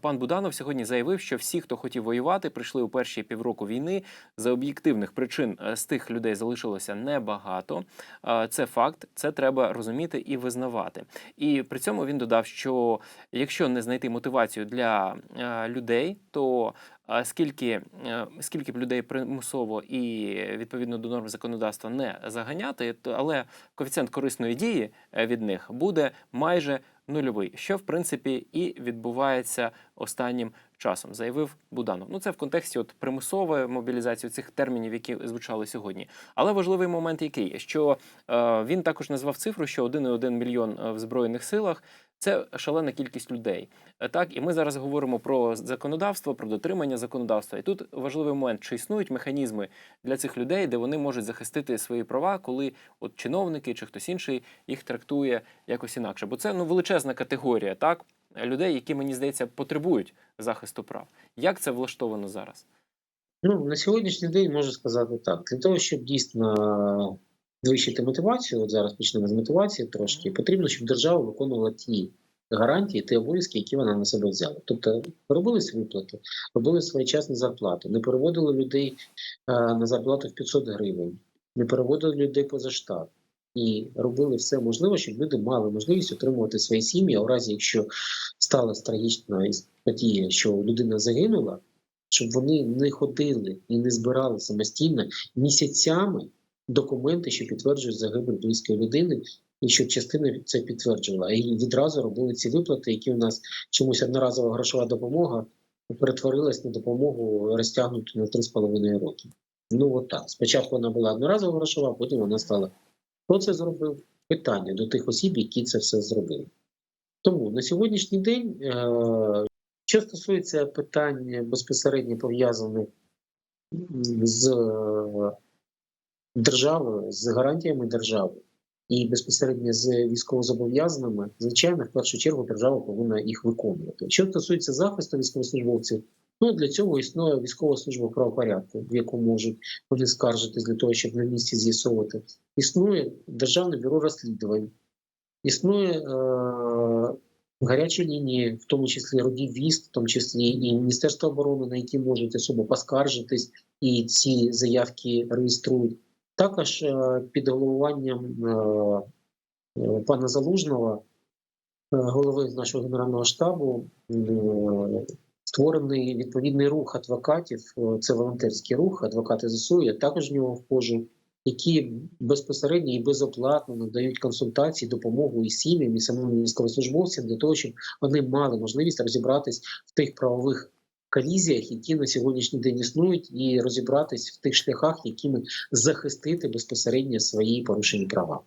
Пан Буданов сьогодні заявив, що всі, хто хотів воювати, прийшли у перші півроку війни. За об'єктивних причин е, з тих людей залишилося небагато. Е, Це факт, це треба розуміти і визнавати. І при цьому він додав, що якщо не знайти мотивацію для е, людей, то скільки, скільки б людей примусово і відповідно до норм законодавства не заганяти, то але коефіцієнт корисної дії від них буде майже нульовий, що в принципі і відбувається останнім часом, заявив Буданов. Ну це в контексті от примусової мобілізації цих термінів, які звучали сьогодні. Але важливий момент, який що е, він також назвав цифру, що 1,1 мільйон е, в збройних силах. Це шалена кількість людей. Е, Так, і ми зараз говоримо про законодавство, про дотримання законодавства. І тут важливий момент, чи існують механізми для цих людей, де вони можуть захистити свої права, коли от чиновники чи хтось інший їх трактує якось інакше. Бо це ну величезна категорія, так людей, які мені здається потребують захисту прав. Як це влаштовано зараз? Ну, на сьогоднішній день можу сказати так. Для того, щоб дійсно підвищити мотивацію, от зараз почнемо з мотивації трошки, потрібно, щоб держава виконувала ті гарантії, ті обов'язки, які вона на себе взяла. Тобто робились виплати, робили своєчасні зарплати, не переводили людей е, на зарплату в 500 гривень, не переводили людей поза штат. І робили все можливе, щоб люди мали можливість отримувати свої сім'ї. А в разі, якщо сталася трагічна подія, що людина загинула, щоб вони не ходили і не збирали самостійно місяцями документи, що підтверджують загибель близької людини, і щоб частина це підтверджувала. І відразу робили ці виплати, які у нас чомусь одноразова грошова допомога перетворилась на допомогу розтягнуту на 3,5 роки. Ну от так. Спочатку вона була одноразова грошова, потім вона стала. Хто це зробив? Питання до тих осіб, які це все зробили. Тому на сьогоднішній день, е, що стосується питань безпосередньо пов'язаних з державою, з гарантіями держави і безпосередньо з військовозобов'язаними, звичайно, в першу чергу держава повинна їх виконувати. Що стосується захисту військовослужбовців, ну для цього існує військова служба правопорядку, в яку можуть вони скаржитись для того, щоб на місці з'ясовувати. Існує державне бюро розслідувань, існує е, гарячі лінії, в тому числі родів військ, в тому числі і Міністерство оборони, на які можуть особо поскаржитись, і ці заявки реєструють. Також е, під головуванням е, е, пана Залужного, голови нашого генерального штабу, створений відповідний рух адвокатів. Це волонтерський рух, адвокати ЗСУ. Я також в нього вхожу, які безпосередньо і безоплатно надають консультації, допомогу і сім'ям, і самим військовослужбовцям для того, щоб вони мали можливість розібратись в тих правових колізіях, які на сьогоднішній день існують, і розібратись в тих шляхах, якими захистити безпосередньо свої порушені права.